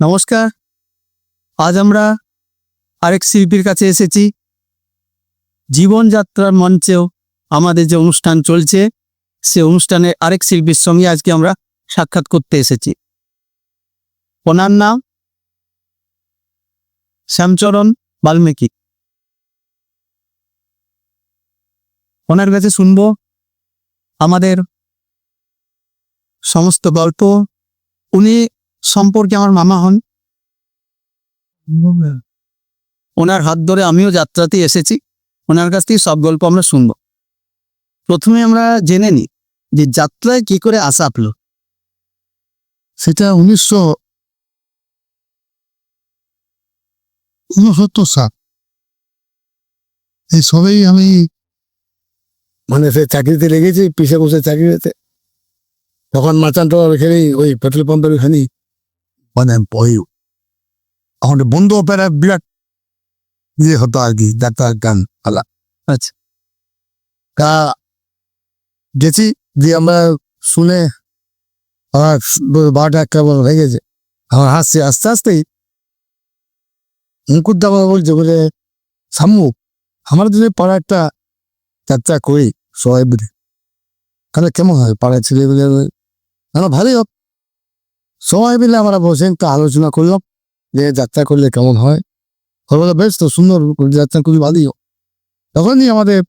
নমস্কার। আজ আমরা আরেক শিল্পীর কাছে এসেছি। জীবনযাত্রার মঞ্চেও আমাদের যে অনুষ্ঠান চলছে সে অনুষ্ঠানে আরেক শিল্পীর সঙ্গে আজকে আমরা সাক্ষাৎ করতে এসেছি। ওনার নাম শ্যামচরণ বাল্মীকি। ওনার কাছে শুনব আমাদের সমস্ত গল্প। উনি সম্পর্কে আমার মামা হন। ওনার হাত ধরে আমিও যাত্রাতে এসেছি। ওনার কাছ থেকে সব গল্প আমরা শুনব। প্রথমে আমরা জেনে নিই যে যাত্রায় কি করে আসা আপলো সেটা উনিশশো উনসত্তর সাল। এই সবেই আমি মানে সে চাকরিতে লেগেছি পিসে বসে চাকরিতে। তখন মাচান্ত এখানেই ওই পেট্রোল পাম্পের ওখানেই মানে ওই আমাদের বন্ধু অপেরা বিরাট ইয়ে হতো আর কি ডাক্তার গান আলা। আচ্ছা। তা গেছি দিয়ে আমরা শুনে আমার বারোটা একটা বল হয়ে গেছে। আমার হাসছে আস্তে আস্তেই মুকুর দাবা বলছে বলে সাম্মু আমার যদি পাড়া একটা যাত্রা করি সবাই মিলে তাহলে কেমন হয় পাড়ার ছেলে মিলে আমরা ভালোই হোক সবাই মিলে আমরা বসে একটু আলোচনা করলাম যে যাত্রা করলে কেমন হয়? বলে বেশ তো সুন্দর যাত্রা খুবই ভালোই। তখনই আমাদের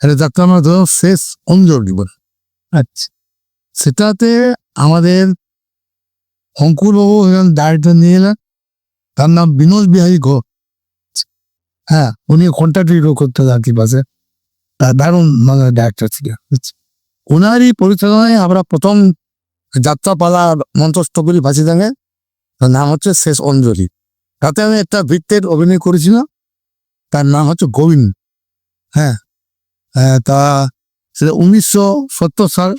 যাত্রা আমরা ধরো শেষ অঞ্জল জীবন আচ্ছা। সেটাতে আমাদের অঙ্কুরবাবু এখানে ডাইরেক্টর নিয়ে এলেন। তার নাম বিনোদ বিহারী ঘোষ। হ্যাঁ উনি কন্ট্রাক্টরি করতে আর কি পাশে। তার দারুণ মানে ডাইরেক্টর ছিলেন। ওনারই পরিচালনায় আমরা প্রথম যাত্রাপালা মঞ্চস্থ করি ভাসিদাঙ্গে তার নাম হচ্ছে শেষ অঞ্জলি। তাতে আমি একটা বৃত্তের অভিনয় করেছিলাম। তার নাম হচ্ছে গোবিন্দ। হ্যাঁ। হ্যাঁ, তা সেটা উনিশশো সত্তর সাল।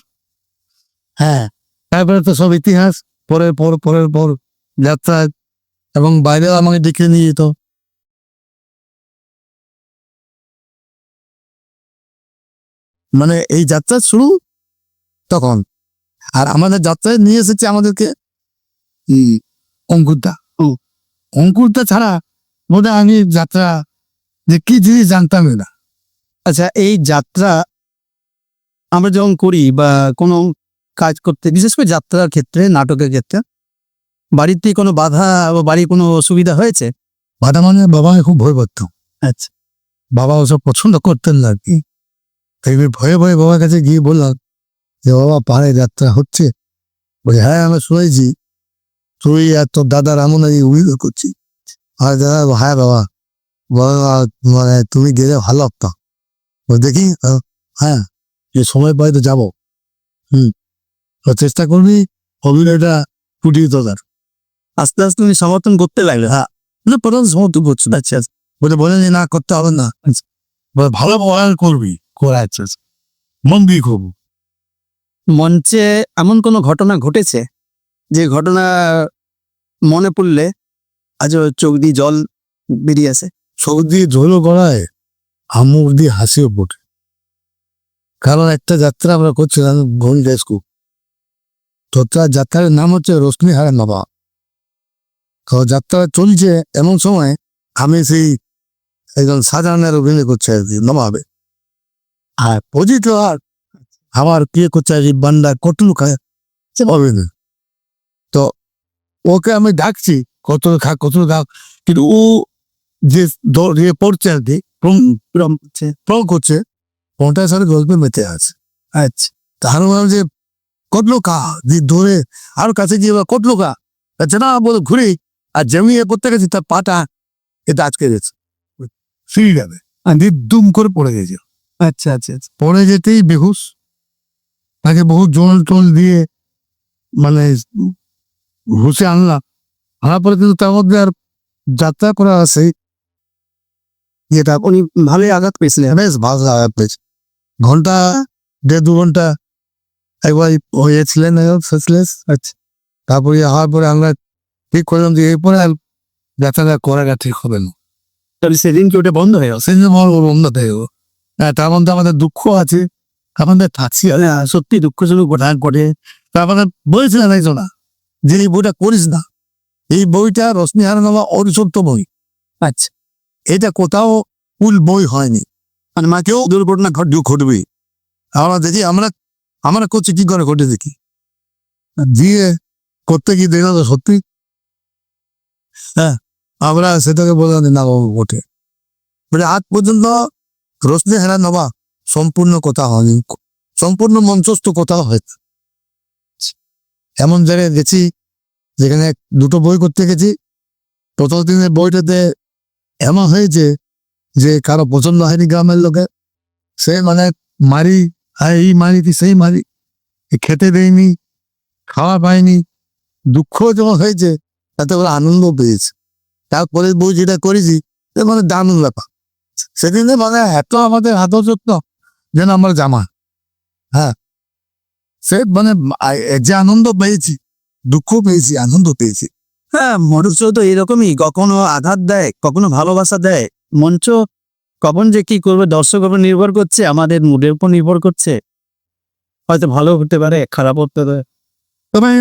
হ্যাঁ তারপরে তো সব ইতিহাস। পরের পর পরের পর যাত্রা এবং বাইরেও আমাকে ডেকে নিয়ে যেত। মানে এই যাত্রা শুরু তখন। আর আমাদের যাত্রায় নিয়ে এসেছে আমাদেরকে অঙ্কুরদা। অঙ্কুরদা ছাড়া বোধহয় আমি যাত্রা যে কি জিনিস জানতামই না। আচ্ছা এই যাত্রা আমরা যখন করি বা কোনো কাজ করতে বিশেষ করে যাত্রার ক্ষেত্রে নাটকের ক্ষেত্রে বাড়িতে কোনো বাধা বা বাড়ির কোনো অসুবিধা হয়েছে? বাধা মানে বাবা খুব ভয় করত আচ্ছা। বাবা ওসব পছন্দ করতেন না কি। তাই ভয়ে ভয়ে বাবার কাছে গিয়ে বললাম যে বাবা পাহাড়ে যাত্রা হচ্ছে? বলে হ্যাঁ আমি শুনেছি। তুই আর তোর দাদার এমন এই করছি। আর, দাদা হ্যাঁ বাবা। মানে তুমি গেলে ভালো হতো দেখি হ্যাঁ যে, সময় পাই তো যাব। হুম চেষ্টা করবি অভিনয়টা ফুটিয়ে তোলার। আস্তে আস্তে তুমি সমর্থন করতে লাগলে হ্যাঁ প্রধান সমর্থন করছ আচ্ছা। বলে বলে না, করতে হবে না। ভালো করবি করে আচ্ছা। মন দিয়ে করব। মঞ্চে এমন কোনো ঘটনা ঘটেছে যে ঘটনা মনে পড়লে আজও চোখ দিয়ে জল বেরিয়ে আসে? চোখ দিয়ে ঝোলও গড়ায় আমুক দিয়ে হাসিও পড়ে কারণ একটা যাত্রা আমরা করছিলাম ঘন ডেস্কু তো তার যাত্রার নাম হচ্ছে রশ্মি হারান বাবা তো যাত্রা চলছে এমন সময় আমি সেই একজন সাধারণের অভিনয় করছে আর কি, নবাবে। আর পজিত আর আমার কে করছে আর কি বান্ডা কটলু খায়। সে না তো ওকে আমি ডাকছি কতল খা কতল খা কিন্তু ও যে ইয়ে পড়ছে আর কি প্রং করছে। ওটার সাথে গল্পে মেতে আছে। আচ্ছা। তার মানে যে কটলো কা দিয়ে ধরে আর কাছে গিয়ে কটলো কা আচ্ছা না বলে ঘুরে আর যেমনি এ করতে গেছি তার পাটা এটা আজকে গেছে। সিঁড়ি যাবে আর দিয়ে দুম করে পড়ে গেছে। আচ্ছা আচ্ছা আচ্ছা। পড়ে যেতেই বেহুশ। তাকে বহু জল টল দিয়ে মানে ঘুষে আনলাম। আনার পরে কিন্তু তার মধ্যে আর যাত্রা করা সেই ইয়েটা উনি ভালোই আঘাত পেয়েছিলেন। বেশ ভালো আঘাত পেয়েছে। ঘণ্টা দেড় দু ঘণ্টা একবার হয়েছিলেন আচ্ছা। তারপরে হওয়ার পরে আমরা ঠিক করলাম যে এরপরে আর যাত্রাটা করাটা ঠিক হবে না। তাহলে সেদিন কি ওটা বন্ধ হয়ে সেই জন্য বন্ধ হয়ে গেল। হ্যাঁ তার মধ্যে আমাদের দুঃখ আছে। আমাদের থাকছি সত্যি দুঃখজনক ঘটনা ঘটে। তারপরে বলেছিলেন একজন যে এই বইটা করিস না এই বইটা রশ্মি হারানামা অরিসত্য বই। আচ্ছা। এটা কোথাও ফুল বই হয়নি। মানে মাকেও দুর্ঘটনা ঘট ঘটবে। আমরা দেখি আমরা আমরা করছি কি করে ঘটে দেখি? দিয়ে করতে গিয়ে দেখা তো সত্যি। হ্যাঁ আমরা সেটাকে বললাম না বাবু ঘটে মানে আজ পর্যন্ত রশ্মি হেরা নবা সম্পূর্ণ কথা হয়নি সম্পূর্ণ মঞ্চস্থ কথা হয়েছে এমন জায়গায় গেছি, যেখানে দুটো বই করতে গেছি। প্রথম দিনের বইটাতে এমন হয়েছে যে কারও পছন্দ হয়নি গ্রামের লোকে সে মানে মারি আর এই মারি কি সেই মারি খেতে দেয়নি, খাওয়া পায়নি দুঃখ যখন হয়েছে, তাতে ওরা আনন্দ পেয়েছে। তারপরে বই যেটা করেছি মানে দারুণ ব্যাপার। সেদিনে মানে এত আমাদের হাতযত্ন যেন আমার জামা। হ্যাঁ। সে মানে যে আনন্দ পেয়েছি দুঃখ পেয়েছি আনন্দ পেয়েছি। হ্যাঁ মনুষ্য তো এরকমই কখনো আঘাত দেয় কখনো ভালোবাসা দেয়। মঞ্চ কখন যে কি করবে দর্শকের উপর নির্ভর করছে আমাদের মুডের উপর নির্ভর করছে। হয়তো ভালো হতে পারে খারাপ হতে পারে। তবে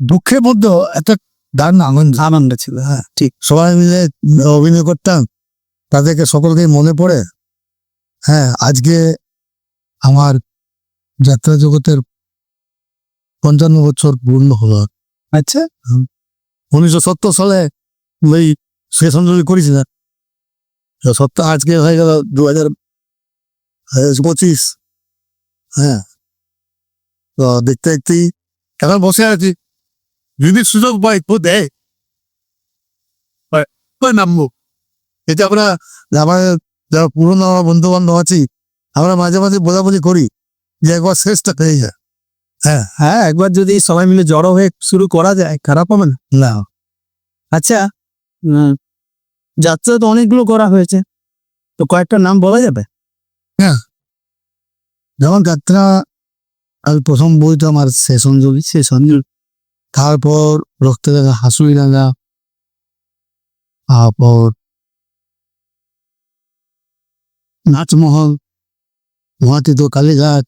দুঃখের মধ্যে একটা দারুণ আনন্দ। আনন্দ ছিল হ্যাঁ ঠিক। সবাই মিলে অভিনয় করতাম তাদেরকে সকলকে মনে পড়ে। হ্যাঁ আজকে আমার যাত্রা জগতের পঞ্চান্ন বছর পূর্ণ হলো। আচ্ছা। উনিশশো সত্তর সালে ওই শেষ অঞ্জলি করেছিলাম। সত্তর আজকে হয়ে গেল দু হাজার পঁচিশ। হ্যাঁ। তো দেখতে দেখতেই এখন বসে আছি। যদি সুযোগ পাই তো দেয় হয়, নামবো। এটা আমরা আমার যারা পুরনো আমার বন্ধু বান্ধব আছি আমরা মাঝে মাঝে বোঝাবুঝি করি যে একবার শেষটা পেয়ে যায় হ্যাঁ। হ্যাঁ একবার যদি সবাই মিলে জড়ো হয়ে শুরু করা যায় খারাপ হবে না? না। আচ্ছা যাত্রা তো অনেকগুলো করা হয়েছে তো কয়েকটা নাম বলা যাবে? হ্যাঁ। যেমন যাত্রা আর প্রথম বই তো আমার অঞ্জলি শেষ অঞ্জলি তারপর রক্ত দেখা হাসুই লাগা তারপর নাচমহল মহাতীত কালীঘাট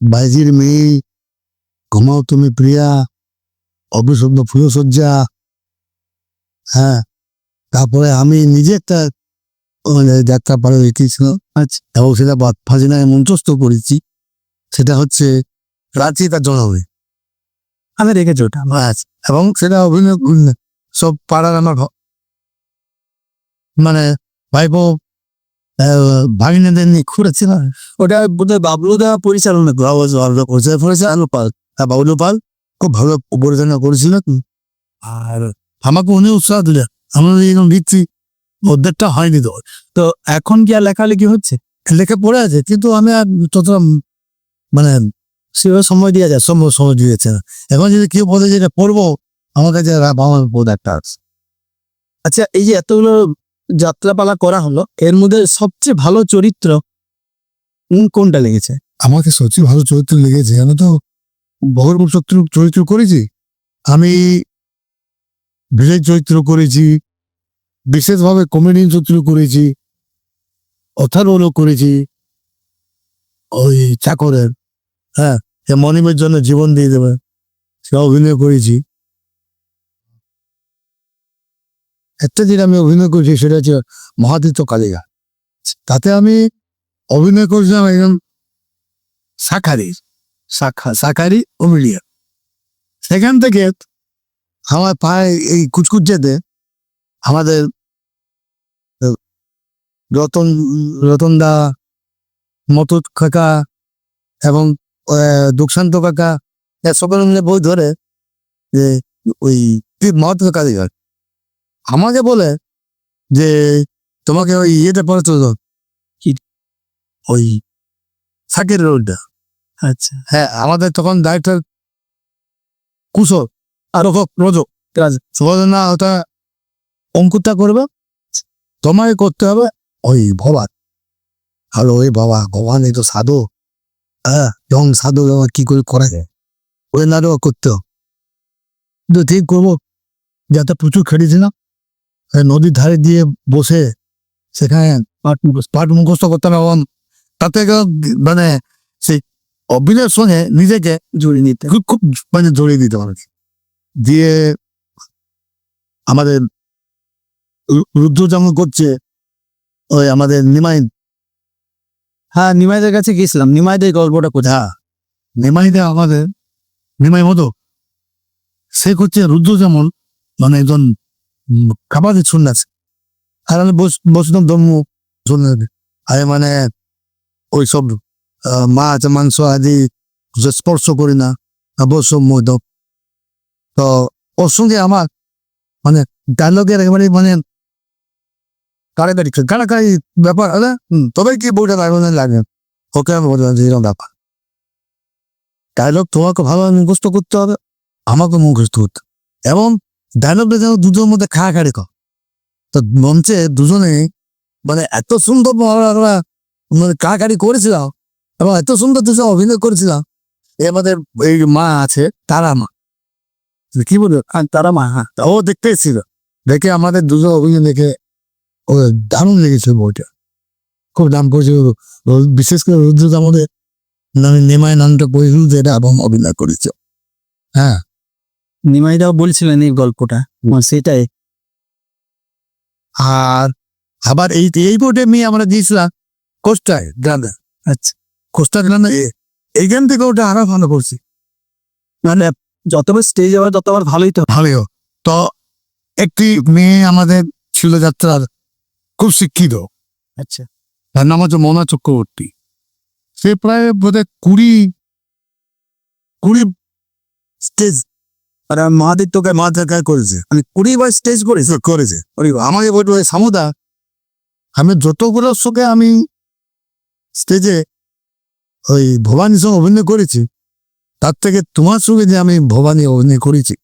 বাইজির মেয়ে ঘুমাও তুমি প্রিয়া অবিশুদ্ধ ফুলসজ্জা হ্যাঁ তারপরে আমি নিজে একটা মানে যাত্রা পারে লিখেছিল আচ্ছা। এবং সেটা বাদ ফাজিনায় মঞ্চস্থ করেছি। সেটা হচ্ছে রাঁচি তার জন্মভূমি আমি রেখেছি ওটা। এবং সেটা অভিনয় সব পাড়ার আমার মানে ভাইপো ভাগিনাদের নিয়ে ঘুরেছিল ওটা বোধহয় বাবলুদা পরিচালনা করে পরিচয় পড়েছে আলু পাল। বাবুলু পাল খুব ভালো পরিচালনা করেছিল। আর আমাকে উনি উৎসাহ দিলেন, আমরা এরকম লিখছি ওদেরটা হয়নি তো। তো এখন কি আর লেখালেখি হচ্ছে? লেখা পড়ে আছে, কিন্তু আমি আর ততটা মানে সেভাবে সময় দেওয়া যায় সময় সময় দিয়েছে না। এখন যদি কেউ বলে যে এটা পড়ব, আমার কাছে আমার বোধ একটা আছে। আচ্ছা এই যে এতগুলো যাত্রাপালা করা হলো, এর মধ্যে সবচেয়ে ভালো চরিত্র কোনটা লেগেছে? আমাকে সত্যি ভালো চরিত্র লেগেছে, জানো তো? বহরমূল শত্রু চরিত্র করেছি। আমি বিজয় চরিত্র করেছি, বিশেষভাবে কমেডিয়ান চরিত্র করেছি, অথারোলও করেছি, ওই চাকরের হ্যাঁ সে মনিমের জন্য জীবন দিয়ে দেবে সে অভিনয় করেছি। একটা দিন আমি অভিনয় করেছি সেটা হচ্ছে মহাদিত্য কালিকা। তাতে আমি অভিনয় করেছিলাম একজন শাখারি শাখা শাখারি অমিলিয়া সেখান থেকে আমার পায়ে এই কুচকুচেতে আমাদের আহ, রতন রতনদা মতুত কাকা এবং দুঃশান্ত কাকা সকলে মিলে বই ধরে যে ওই মহৎ কারিগর আমাকে বলে যে তোমাকে ওই ইয়েটা পড়ে তো কি? ওই সাকের রোডটা। আচ্ছা। হ্যাঁ আমাদের তখন ডাইরেক্টর কুশল আর ওকে রোজক। না ওটা অঙ্কুরটা করবে। তোমাকে করতে হবে ওই ভবান। আর ওই বাবা ভবান এই তো সাধু। হ্যাঁ যখন সাধু বাবা কি করে করা? যায় ওই নাটক করতে হবে। ঠিক করব যাতে প্রচুর খেটেছিলাম নদীর ধারে দিয়ে বসে সেখানে পাঠ মুখস্থ করতাম এবং তাতে মানে সেই অভিনয়ের সঙ্গে নিজেকে জড়িয়ে নিতে খুব খুব মানে জড়িয়ে দিতে পারে দিয়ে আমাদের রুদ্র যেমন করছে ওই আমাদের নিমাই হ্যাঁ নিমাইদের কাছে গেছিলাম নিমাইদের গল্পটা কোথায়? হ্যাঁ নিমাইতে আমাদের নিমাই মতো সে করছে রুদ্র যেমন মানে একজন উম, খাবারের সন্ন্যাস আর আমি বস- বসতাম ধর্ম সন্ন্যাস আরে মানে ওই সব মাছ মাংস আদি স্পর্শ করি না অবশ্য মদ। তো ওর সঙ্গে আমার মানে ডায়লগের একেবারে মানে কারাকারি কারাকারি ব্যাপার আরে হুম, তবে কি বইটা লাগে না লাগে? ওকে আমি বললাম এরকম ব্যাপার। ডায়লগ তোমাকে ভালো মুখস্থ করতে হবে আমাকে মুখস্থ করতে। এবং ডায়লগটা যেন দুজনের মধ্যে খাড়াখাড়ি কর। তো মঞ্চে দুজনে মানে এত সুন্দর আমরা মানে কাড়াকাড়ি করেছিলাম এবং এত সুন্দর দুজন অভিনয় করেছিলাম। এই আমাদের এই মা আছে, তারা মা। কি বলব? হ্যাঁ তারা মা হ্যাঁ। ও দেখতে এসেছিল। দেখে আমাদের দুজন অভিনয় দেখে ও দারুণ লেগেছে বইটা। খুব দাম করেছে বিশেষ করে রুদ্র আমাদের নামে নেমায় নামটা পড়েছিল যেটা এবং অভিনয় করেছে। হ্যাঁ। নিমাইদাও বলছিলেন এই গল্পটা। সেটাই। আর আবার এই এই বোর্ডে মেয়ে আমরা দিয়েছিলাম কোস্টায় গ্রামে আচ্ছা। কোস্টা এ- এইখান থেকে ওটা আরও ভালো করছি। মানে যতবার স্টেজ যাবে ততবার ভালোই তো। ভালো তো একটি মেয়ে আমাদের ছিল যাত্রার খুব শিক্ষিত। আচ্ছা। তার নাম হচ্ছে মোনা চক্রবর্তী। সে প্রায় বোধহয় কুড়ি কুড়ি স্টেজ আর মহাদিত্যকে মা জায়গায় করেছে। মানে কুড়ি বার স্টেজ করেছে। করেছে আমাকে ওই সামুদা আমি যতগুলো শোকে আমি স্টেজে ওই ভবানীর সঙ্গে অভিনয় করেছি তার থেকে তোমার সঙ্গে যে আমি ভবানী অভিনয় করেছি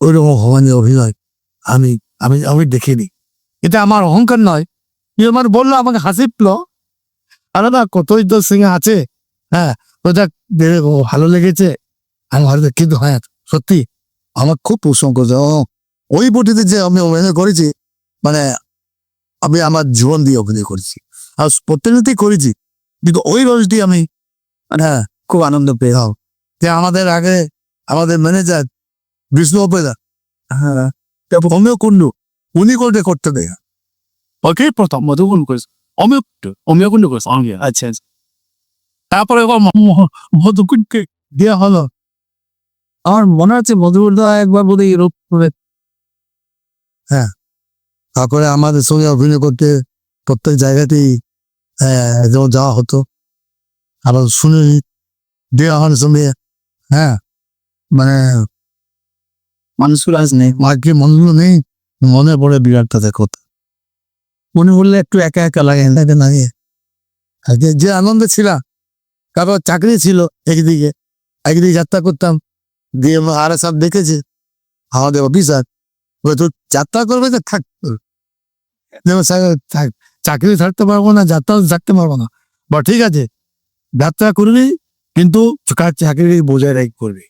ওইরকম ভবানী অভিনয় আমি আমি আমি দেখিনি। এটা আমার অহংকার নয়। কেউ আমার বলল আমাকে হাসি পেল। আরে না কতই তো সিংহ আছে। হ্যাঁ ওটা ভালো লেগেছে। আমি ভালো কিন্তু হ্যাঁ সত্যি। আমার খুব ও ওই বটিতে যে আমি অভিনয় করেছি মানে আমি আমার জীবন দিয়ে অভিনয় করেছি। আর প্রত্যেকটাতেই করেছি কিন্তু ওই রোজটি আমি মানে হ্যাঁ খুব আনন্দ পেয়ে হ্যাঁ যে আমাদের আগে আমাদের ম্যানেজার বিষ্ণু অপেদা হ্যাঁ অমিয় কুণ্ডু উনি করতে করতে দেয়। ওকে প্রথম মধুকুণ করেছে। অমিয় অমিয় কুণ্ড করেছে। অমিয় আচ্ছা আচ্ছা। তারপরে এবার মধুকুণকে দেওয়া হলো। আমার মনে হচ্ছে মধুরদা একবার বোধহয় ইউরোপ করে তারপরে আমাদের সঙ্গে অভিনয় করতে প্রত্যেক জায়গাতেই আহ, যেমন যাওয়া হতো। আবার শুনে দেওয়া হওয়ার সঙ্গে হ্যাঁ মানে মানুষগুলো আজ নেই। মাকে মনগুলো নেই মনে পড়ে বিরাট তাদের কথা মনে বললে একটু একা একা লাগে। লাগে লাগে। আগে যে আনন্দে ছিলাম তারপর চাকরি ছিল একদিকে একদিকে যাত্রা করতাম। দিয়ে আর সব দেখেছে। আমাদের অফিসার বলে তুই যাত্রা করবে তো থাক চাকরি ছাড়তে পারব না, যাত্রাও থাকতে পারব না। বা ঠিক আছে, যাত্রা করবি, কিন্তু কার চাকরি বজায় রাখ করবি।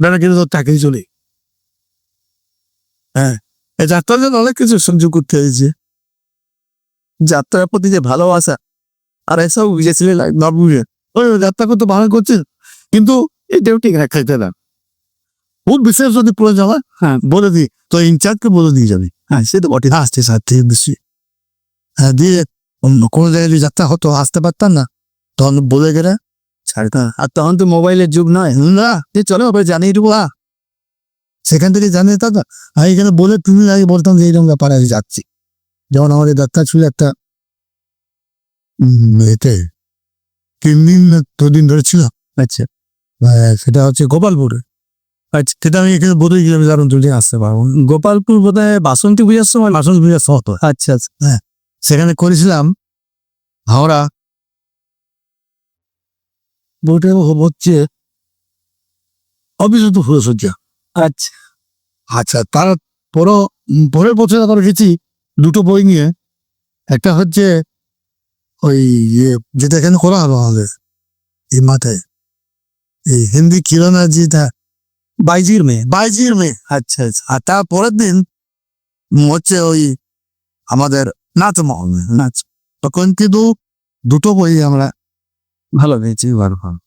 না কিন্তু তোর চাকরি চলে। হ্যাঁ এই যাত্রার জন্য অনেক কিছু সহ্য করতে হয়েছে। যাত্রার প্রতি যে ভালোবাসা, আর এসব বুঝেছিলে না বুঝে ওই যাত্রা করতে ভালো করছে কিন্তু এটাও ঠিক খাইতে না। খুব বিশেষ যদি পড়ে যাওয়া হ্যাঁ। বলে দিই। তো ইনচার্জকে বলে দিয়ে যাবে। হ্যাঁ সে তো বটে আসতে সাথে বেশি হ্যাঁ দিয়ে কোনো জায়গায় যদি যাত্রা হতো আসতে পারতাম না। তখন বলে গেলে ছাড়তা আর তখন তো মোবাইলের যুগ নয়। না যে চলো ওপরে জানিয়ে দেবো। হ্যাঁ সেখান থেকে জানিয়ে তা না আর এখানে বলে তুমি আগে বলতাম যে এইরকম ব্যাপারে আমি যাচ্ছি। যেমন আমাদের যাত্রা ছিল একটা এতে তিন দিন না দুদিন ধরে ছিল। আচ্ছা। আহ, সেটা হচ্ছে গোপালপুরে। আচ্ছা সেটা আমি এখানে বলে গেলাম কারণ দুদিন আসতে পারব। গোপালপুর বোধ হয় বাসন্তী পূজার সময় বাসন পূজা শহর আচ্ছা আচ্ছা। হ্যাঁ। সেখানে করেছিলাম হাওড়া। বইটা হচ্ছে অবিশ্রুত ফুলসজ্জা আচ্ছা। আচ্ছা তার পরও পরের বছর আবার গেছি দুটো বই নিয়ে। একটা হচ্ছে ওই ইয়ে যেটা এখানে করা হলো আমাদের এই মাথায় এই হিন্দি কিরানা যেটা বাইজির মেয়ে বাইজির মেয়ে আচ্ছা আচ্ছা। আর তারপরের দিন হচ্ছে ওই আমাদের নাচ মহল নাচ। তখন কিন্তু দুটো বই আমরা ভালো পেয়েছি ভালো ভালো।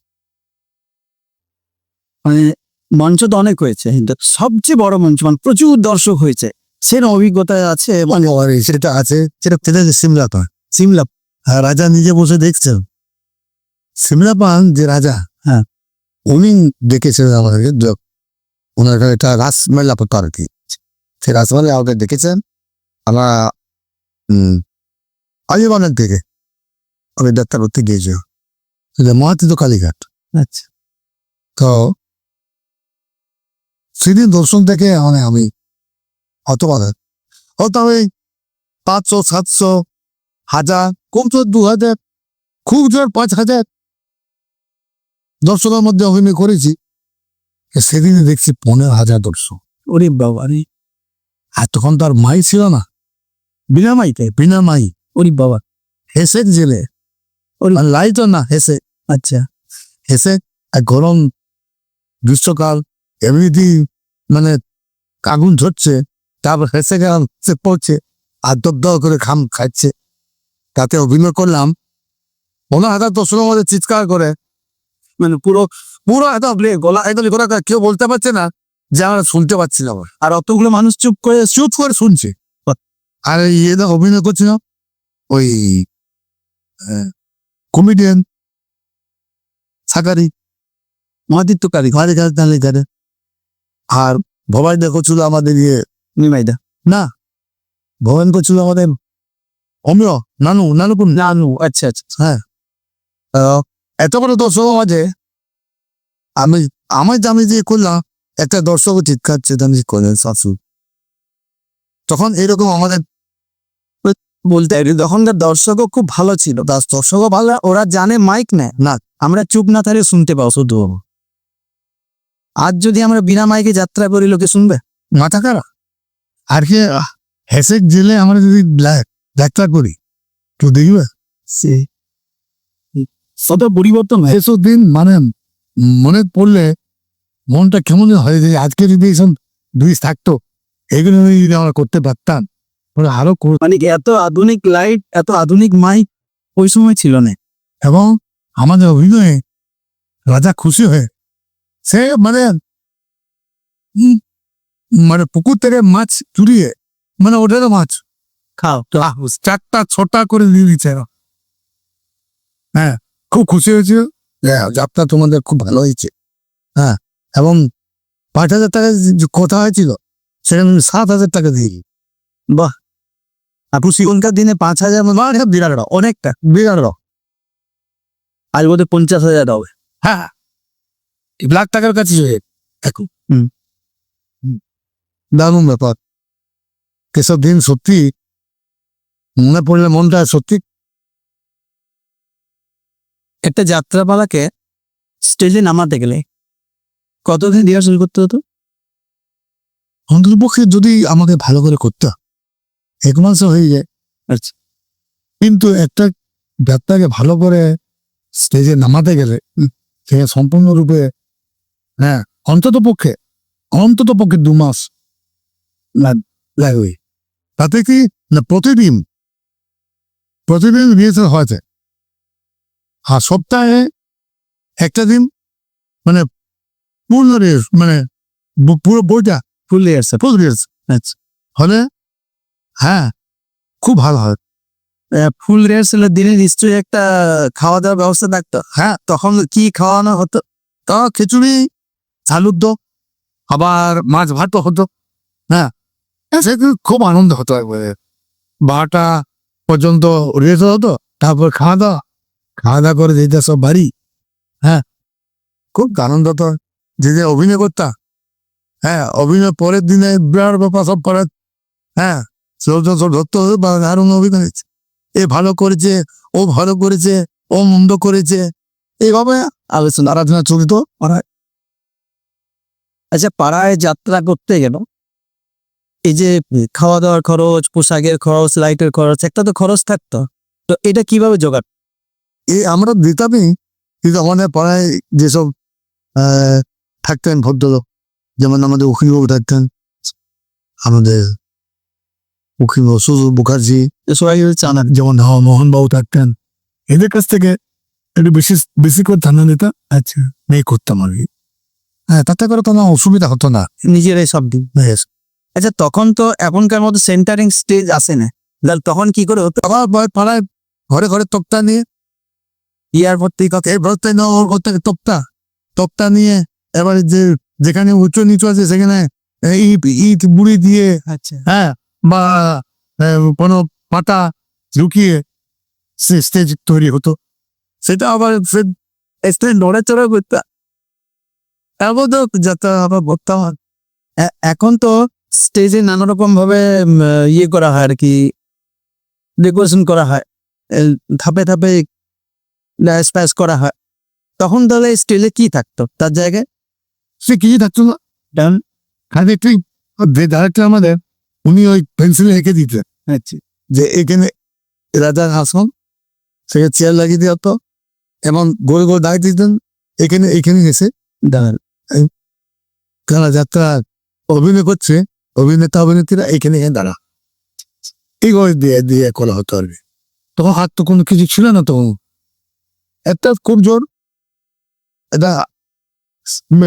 মানে মঞ্চ তো অনেক হয়েছে কিন্তু সবচেয়ে বড় মঞ্চ মানে প্রচুর দর্শক হয়েছে সেরকম অভিজ্ঞতা আছে মানে সেটা আছে সেটা সেটা সিমলা পান সিমলা আর রাজা নিজে বসে দেখছেন। সিমলা পান যে রাজা হ্যাঁ। উনি ডেকেছিলেন আমাদেরকে ওনার এখানে একটা রাসমেলা হতো আর কি সেই রাসমেলা আমাকে দেখেছেন? আমরা হম আলিবানের থেকে। আমি ডাক্তার করতে গিয়েছি মহাতীত কালীঘাট। আচ্ছা। তো সেদিন দর্শন থেকে মানে আমি অত পারে হয়তো আমি পাঁচশো সাতশো হাজার কম তো দু হাজার খুব জোর পাঁচ হাজার দর্শকের মধ্যে অভিনয় করেছি। সেদিনে দেখছি পনেরো হাজার দর্শক ওরে বাবা রে। আর তখন তো আর মাই ছিল না। বিনা মাইকে বিনা মাই। ওরে বাবা। হেসে জেলে। লাইট না হেসে। আচ্ছা। হেসে আর গরম গ্রীষ্মকাল এমনিতে মানে আগুন ধরছে তারপর হেসে গেলাম সে পড়ছে আর দপ করে খাম খাচ্ছে। তাতে অভিনয় করলাম। পনেরো হাজার দর্শকের মধ্যে চিৎকার করে। মানে পুরো পুরো একদম গলা একদম গোলা কেউ বলতে পারছে না যে আমরা শুনতে পাচ্ছি না আর অতগুলো মানুষ চুপ করে চুপ করে শুনছে। আর ইয়ে অভিনয় করছিল ওই কমেডিয়ান সাকারি মহাদিত্যকারী ঘরে ঘরে তাহলে ঘরে। আর ভবাই দেখছিল আমাদের ইয়ে নিমাইদা না ভবান করছিল আমাদের অমিয় নানু নানু নানু আচ্ছা আচ্ছা। হ্যাঁ। এত বড় দর্শক আছে আমি আমার আমি যে করলাম, একটা দর্শক চিৎকার চেতানি করলেন শাশু। তখন এরকম আমাদের বলতে তখনকার দর্শকও খুব ভালো ছিল। দাস দর্শকও ভালো, ওরা জানে মাইক নেয়। না। আমরা চুপ না থাকলে শুনতে পাও শুধু আজ যদি আমরা বিনা মাইকে যাত্রা করি, লোকে শুনবে? মাথা খারাপ। আর কি হেসে জেলে আমরা যদি যাত্রা করি, তো দেখবে? সে কত পরিবর্তন হয়। এসব দিন মানে মনে পড়লে মনটা কেমন হয়ে যায় আজকে যদি এইসব দুই থাকতো। এগুলো যদি আমরা করতে পারতাম আরও মানে এত আধুনিক লাইট এত আধুনিক মাইক ওই সময় ছিল না। এবং আমাদের অভিনয়ে রাজা খুশি হয়ে সে মানে মানে পুকুর থেকে মাছ চুরিয়ে মানে ওটারও মাছ খাও। চারটা ছটা করে দিয়ে দিচ্ছে। হ্যাঁ খুব খুশি হয়েছে হ্যাঁ, যাত্রা তোমাদের খুব ভালো হয়েছে। হ্যাঁ এবং পাঁচ হাজার টাকা কথা হয়েছিল সেখানে আমি সাত হাজার টাকা দিয়ে বাহ! আর সেখানকার দিনে পাঁচ হাজার মানে বিরাট অনেকটা বিরাট। আজ বোধহয় পঞ্চাশ হাজার হবে। হ্যাঁ এই লাখ টাকার কাছে হয়ে এখন। দারুণ ব্যাপার। এসব দিন সত্যি মনে পড়লে মনটা সত্যি একটা যাত্রাপালাকে স্টেজে নামাতে গেলে কতদিন রিহার্সাল করতে হতো? অন্ততপক্ষে যদি আমাকে ভালো করে করতে এক মাস হয়ে যায়। আচ্ছা। কিন্তু একটা যাত্রাকে ভালো করে স্টেজে নামাতে গেলে সে সম্পূর্ণরূপে হ্যাঁ অন্তত পক্ষে অন্তত পক্ষে দু মাস লাগবে। তাতে কি না প্রতিদিন? প্রতিদিন রিহার্সাল হয়েছে। আর সপ্তাহে একটা দিন মানে পূর্ণ মানে পুরো বইটা ফুল রিহার্সাল ফুল আচ্ছা হলে হ্যাঁ খুব ভালো হয়। ফুল রিহার্সালের দিনে নিশ্চয়ই একটা খাওয়া দাওয়ার ব্যবস্থা থাকতো। হ্যাঁ। তখন কি খাওয়ানো হতো? তা খিচুড়ি ঝালুর দো আবার মাছ ভাতও হতো। হ্যাঁ সে খুব আনন্দ হতো একবারে। বারোটা পর্যন্ত রেস্ট হতো তারপর খাওয়া দাওয়া খাওয়া দাওয়া করে যেতে সব বাড়ি? হ্যাঁ। খুব আনন্দ হতো যে যে অভিনয় করতাম হ্যাঁ অভিনয় পরের দিনে বিরাট ব্যাপার সব পরে হ্যাঁ সব সব ধরতে হবে বা দারুণ অভিনয়। এ ভালো করেছে, ও ভালো করেছে, ও মন্দ করেছে। এইভাবে আলোচনা আরাধনা চলিত পাড়ায়। আচ্ছা পাড়ায় যাত্রা করতে গেল। এই যে খাওয়া দাওয়ার খরচ, পোশাকের খরচ লাইটের খরচ, একটা তো খরচ থাকতো। তো এটা কীভাবে জোগাড় আমরা দিতামই কিন্তু আমাদের পাড়ায় যেসব থাকতেন ভদ্রলোক যেমন আমাদের উকিলবাবু থাকতেন আমাদের উকিলবাবু সুজু মুখার্জি সবাই যেমন মোহনবাবু থাকতেন এদের কাছ থেকে একটু বেশি বেশি করে ধান্দা নিতাম আচ্ছা নেই করতাম আর কি। হ্যাঁ তাতে করে কোনো অসুবিধা হতো না। নিজেরাই সব দিন। আচ্ছা তখন তো এখনকার মতো সেন্টারিং স্টেজ আসে না। তখন কি করে হতো? আবার পাড়ায় ঘরে ঘরে তক্তা নিয়ে ইয়ার পর থেকে ঘর থেকে তক্তা তক্তা নিয়ে এবারে যে যেখানে উঁচু নিচু আছে সেখানে ইট ইট বুড়ি দিয়ে আচ্ছা। হ্যাঁ বা কোনো পাতা ঢুকিয়ে সে স্টেজ তৈরি হতো। সেটা আবার স্টেজ নড়াচড়া করতে এমন তো যাতে আবার ভরতে হয়। এখন তো স্টেজে নানা রকম ভাবে ইয়ে করা হয় আর কি ডেকোরেশন করা হয়। ধাপে ধাপে স্প্যাশ করা হয়। তখন তাহলে স্টিলে কি থাকতো? তার জায়গায়? সে কিছু থাকতো না? ডান খালি একটু যে ডাইরেক্টর আমাদের উনি ওই পেন্সিলে এঁকে দিতেন। আচ্ছা। যে এখানে রাজার আসন সেখানে চেয়ার লাগিয়ে দেওয়া হতো। এবং গোল গোল দাগ দিতেন এখানে এখানে এসে দাঁড়ান। যারা যাত্রা অভিনয় করছে অভিনেতা অভিনেত্রীরা এখানে এখানে দাঁড়া এইভাবে দিয়ে দিয়ে করা হতো আর কি। তখন হাত তো কোনো কিছু ছিল না তখন। একটা খুব জোর এটা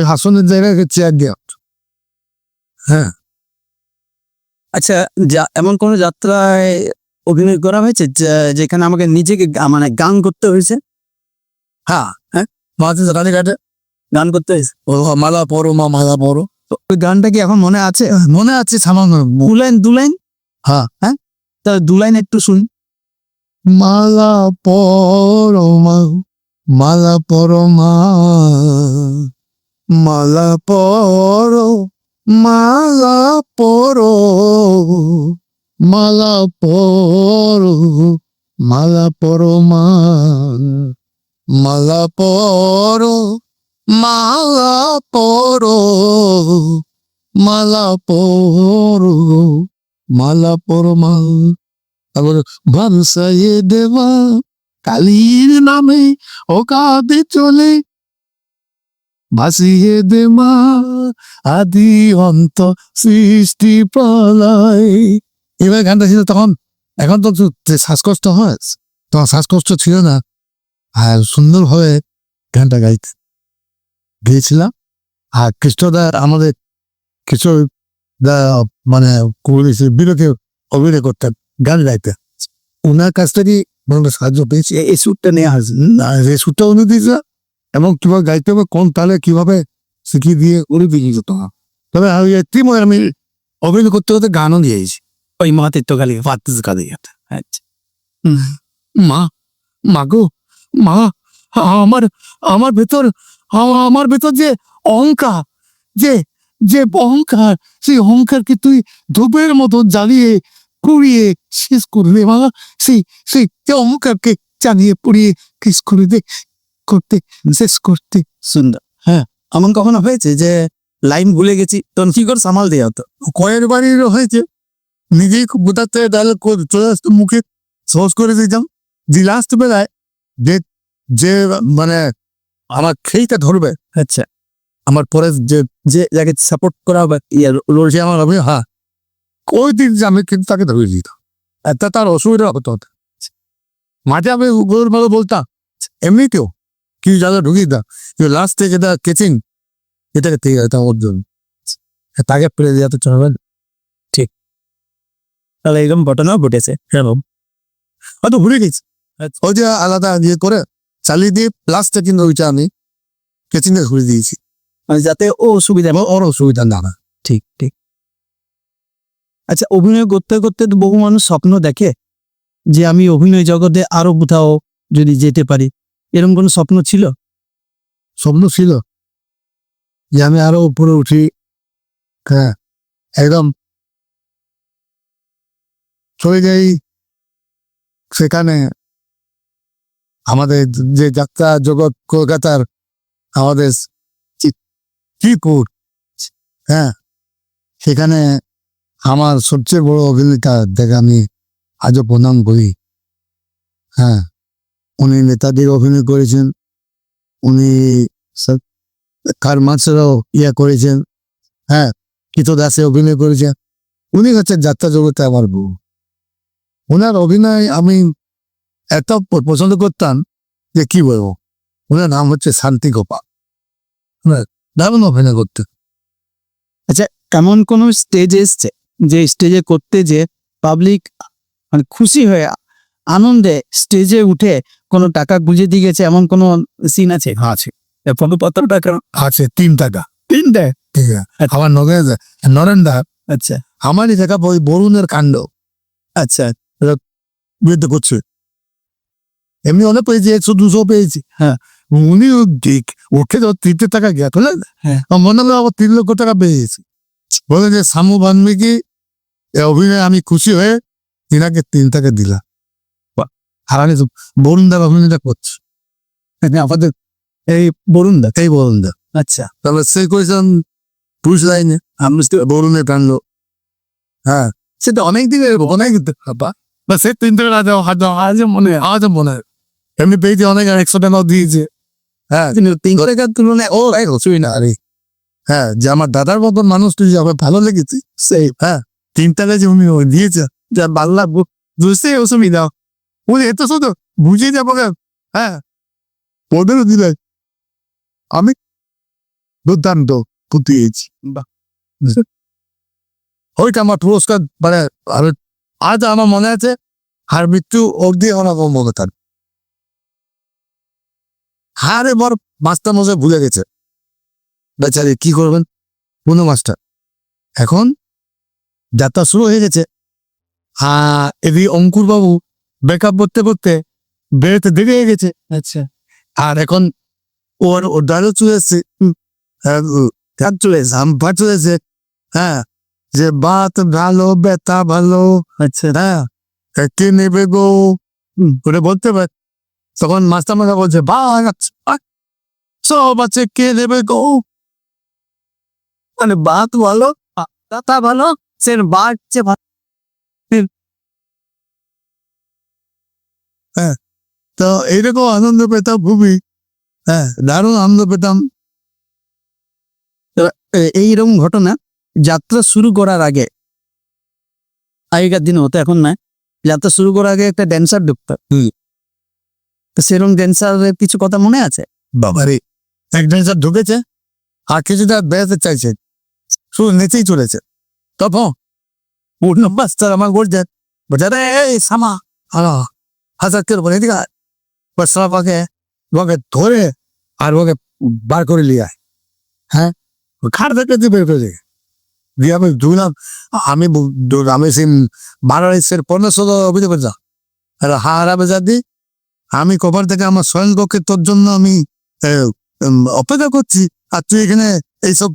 হাসনের জায়গায় চেয়ার দেওয়া হ্যাঁ। আচ্ছা যা এমন কোন যাত্রায় অভিনয় করা হয়েছে যেখানে আমাকে নিজেকে মানে গান করতে হয়েছে? হ্যাঁ। হ্যাঁ? মাঝে রানীঘাটে গান করতে হয়েছে? ও মালা পরো মা মালা পরো। ওই গানটা কি এখন মনে আছে? মনে আছে সামান্য। দু লাইন দু লাইন? হ্যাঁ। হ্যাঁ? তা দু লাইন একটু শুন। মালা পরো মা, মালা পরো মা, মালা পরো মালা পরো মালা পরো মালা পরো মা, মালা পরো মালা পরো মালা পরো মালা পরো মা। তারপরে ভাবসাইয়ে দেওয়া কালীর নামে ও কাঁদে চলে ভাসিয়ে দে মা আদি অন্ত সৃষ্টি প্রলয়। এবার গানটা ছিল তখন, এখন তো শ্বাসকষ্ট হয়, তখন শ্বাসকষ্ট ছিল না। আর সুন্দরভাবে গানটা গাইতে গেয়েছিলাম। আর কৃষ্ণদা আমাদের দা মানে করেছে বিরোধী অভিনয় করতেন। গান গাইতে। ওনার কাছ থেকে মানে সাহায্য পেয়েছি। এই সুরটা নেওয়া হয়েছে। না যে সুরটা উনি দিয়েছে এবং কীভাবে গাইতে হবে কোন তালে কীভাবে শিখিয়ে দিয়ে উনি দিয়ে যেত তবে আমি এত্রিময় আমি অভিনয় করতে করতে গানও দিয়েছি ওই মা মহাতীর্থ কালী ফাতিস কালী আচ্ছা। মা মা গো মা আমার আমার ভেতর আমার ভেতর যে অহংকার যে যে অহংকার সেই অহংকারকে তুই ধূপের মতো জ্বালিয়ে পুড়িয়ে শেষ করলে মা সেই সেই যে অহংকারকে জ্বালিয়ে পুড়িয়ে শেষ করে দে করতে শেষ করতে সুন্দর হ্যাঁ। এমন কখনো হয়েছে যে লাইন ভুলে গেছি তখন কি করে সামাল দেওয়া হতো কয়ের বাড়িরও হয়েছে নিজেই খুব বোঝাতে ডায়লগ চলে আসতো মুখে সহজ করে দিতাম যে লাস্ট বেলায় যে যে মানে আমার খেইটা ধরবে আচ্ছা আমার পরে যে যে যাকে সাপোর্ট করা হবে ইয়ে রোল আমার হবে হ্যাঁ ওই দিন যে আমি কিন্তু তাকে ধরে দিতাম। একটা তার অসুবিধা হতো। মাঝে আমি গরুর ভালো বলতাম এমনিতেও কি জায়গা ঢুকিয়ে দাম লাস্ট থেকে যেটা কেচিং এটাকে থেকে যেতাম ওর জন্য। তাকে পেরে দেওয়া তো চলবে না। তাহলে এরকম ঘটনাও ঘটেছে। এরকম হয়তো ভুলে গেছি। ওই যে আলাদা ইয়ে করে চালিয়ে দিয়ে লাস্টে কিন্তু ওইটা আমি কেচিংটা ঘুরে দিয়েছি। মানে যাতে ও সুবিধা এবং ওর অসুবিধা না ঠিক ঠিক। আচ্ছা অভিনয় করতে করতে তো বহু মানুষ স্বপ্ন দেখে যে আমি অভিনয় জগতে আরও কোথাও যদি যেতে পারি। এরকম কোনো স্বপ্ন ছিল? স্বপ্ন ছিল যে আমি আরও উপরে উঠি। হ্যাঁ একদম চলে যাই সেখানে। আমাদের যে যাত্রা জগৎ কলকাতার, আমাদের চি- চিরকুট হ্যাঁ সেখানে আমার সবচেয়ে বড় অভিনেতা দেখে আমি আজও প্রণাম করি। হ্যাঁ উনি নেতাদের অভিনয় করেছেন উনি কার মাছেরও ইয়া করেছেন হ্যাঁ কিত দাসে অভিনয় করেছেন। উনি হচ্ছে যাত্রা জগতে আমার বউ। ওনার অভিনয় আমি এত পছন্দ করতাম যে কি বলব ওনার নাম হচ্ছে শান্তি হ্যাঁ, দারুণ অভিনয় করতে কেমন কোন স্টেজ এসছে? যে স্টেজে করতে যে পাবলিক মানে খুশি হয়ে আনন্দে স্টেজে উঠে কোনো টাকা গুঁজে দিয়ে গেছে এমন কোন সিন আছে? আছে। পনেরো কত টাকা? আছে তিন টাকা। তিনটে ঠিক আছে। আমার নগেন নরেন্দা আচ্ছা। আমারই দেখা ওই বরুণের কাণ্ড। আচ্ছা। বিরুদ্ধে করছে। এমনি অনেক পেয়েছি একশো দুশো পেয়েছি। হ্যাঁ। উনি ওকে তো তিনটে টাকা না হ্যাঁ। মনে হলো আবার তিন লক্ষ টাকা পেয়েছি বলে যে সামু বান্মিকি অভিনয়ে আমি খুশি হয়ে তিনাকে তিন টাকা দিলাম হারানি তো বরুণ দেব অভিনয়টা করছে। মানে আমাদের এই বরুণ দা এই বরুণ দেব আচ্ছা। তাহলে সে করেছেন পুরুষ লাইনে। আমি বরুণের কাণ্ড হ্যাঁ। সেটা অনেক দিনের অনেক বা বা সে তিন টাকা দেওয়া হাত আজ মনে হয়। আজ মনে হয়। এমনি পেয়েছি অনেক একশো টাকাও দিয়েছে। হ্যাঁ। তিন তুলনায় ও কিছুই না। আরে হ্যাঁ যে আমার দাদার মতন মানুষ তুই যে আমার ভালো লেগেছে, সেই হ্যাঁ তিন টাকা যে উনি দিয়েছে, যা বাংলা বুঝতে অসুবিধা উনি এত শুধু বুঝে যাব। হ্যাঁ ওদেরও দিলে আমি দুর্দান্ত পুতিয়েছি। ওইটা আমার পুরস্কার মানে আর আজ আমার মনে আছে আর মৃত্যু অবধি আমার মনে থাকবে হারে বর মাস্টার মশাই ভুলে গেছে বেচারি কি করবেন? কোনো মাস্টার। এখন যাত্রা শুরু হয়ে গেছে। হ্যাঁ এদিকে অঙ্কুর বাবু ব্রেকআপ করতে করতে বেরোতে দেরি হয়ে গেছে। আচ্ছা। আর এখন ওর ওর ডায়লগ চলে এসছে। হ্যাঁ, চলে এসছে হাম্পার চলে এসছে। হ্যাঁ যে বাত ভালো বেতা ভালো। আচ্ছা। হ্যাঁ কে নেবে গো? করে বলতে পারে। তখন মাস্টার মাথা বলছে বা সব আছে কে নেবে গো? মানে বাত ভালো তা ভালো সে বাড়ছে ভালো তো এইরকম আনন্দ পেতাম খুবই। হ্যাঁ দারুণ আনন্দ পেতাম। এইরকম ঘটনা যাত্রা শুরু করার আগে। আগেকার দিনে হতো এখন না যাত্রা শুরু করার আগে একটা ড্যান্সার ঢুকতো। হুম। তো সেরকম ড্যান্সারের কিছু কথা মনে আছে? বাবারে এক ড্যান্সার ঢুকেছে। আর কিছুটা বেড়াতে চাইছে, শুধু নেচেই চলেছে। তখন পূর্ণ বাস্তার আমার বলছে বলছে এই সামা হ্যালো হাজার কেউ বলে দিকে বাস্তার ওকে ওকে ধরে আর ওকে বার করে নিয়ে হ্যাঁ? খাট থেকে দিয়ে বের করে দিয়ে দিয়ে আমি দুলাম আমি বু- আমি সেই বাংলাদেশের পনেরো ষোলো অভিযোগ করতাম আর হারা বেজা দি আমি কবার থেকে আমার স্বয়ং পক্ষে তোর জন্য আমি অপেক্ষা করছি। আর তুই এখানে এইসব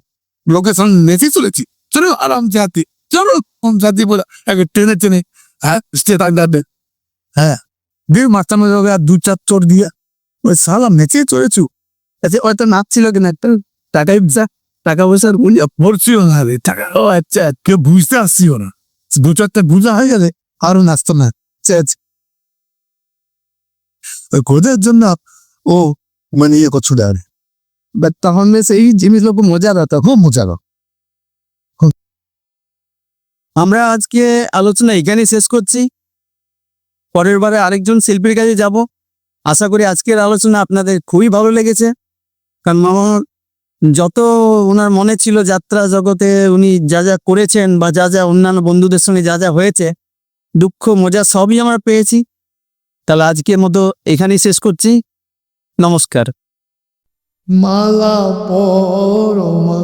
লোকেশন নেচে চলেছি। চলো আরাম জাতি চলো জাতি বলে একে টেনে টেনে হ্যাঁ স্টে থাকবে হ্যাঁ দিয়ে মাস্টার মেয়ে আর দু চার চোর দিয়ে। ওই সালাম নেচে চলেছু। আচ্ছা হয়তো নাচছিল কিনা একটা? টাকাই যা টাকা পয়সার মূল্য পড়ছিও না রে টাকা ও আচ্ছা কেউ বুঝতে আসছিও না। দু চারটা বুঝা হয়ে গেলে আরও নাচতো না। আচ্ছা, আচ্ছা। ওই গোদের জন্য ও মানে ইয়ে করছিল আর বেশ এই জিনিসগুলো খুব মজার হতো খুব মজা আমরা আজকে আলোচনা এখানেই শেষ করছি। পরের বারে আরেকজন শিল্পীর কাছে যাব। আশা করি আজকের আলোচনা আপনাদের খুবই ভালো লেগেছে। কারণ আমার যত ওনার মনে ছিল যাত্রা জগতে উনি যা যা করেছেন বা যা যা অন্যান্য বন্ধুদের সঙ্গে যা যা হয়েছে, দুঃখ, মজা সবই আমরা পেয়েছি। তাহলে আজকের মতো এখানেই শেষ করছি। নমস্কার। মালা পরমা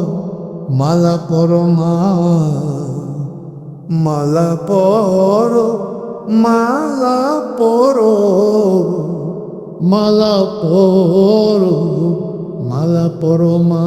মালা পরমা মালা পর মালা পর মালা পর মালা পরমা।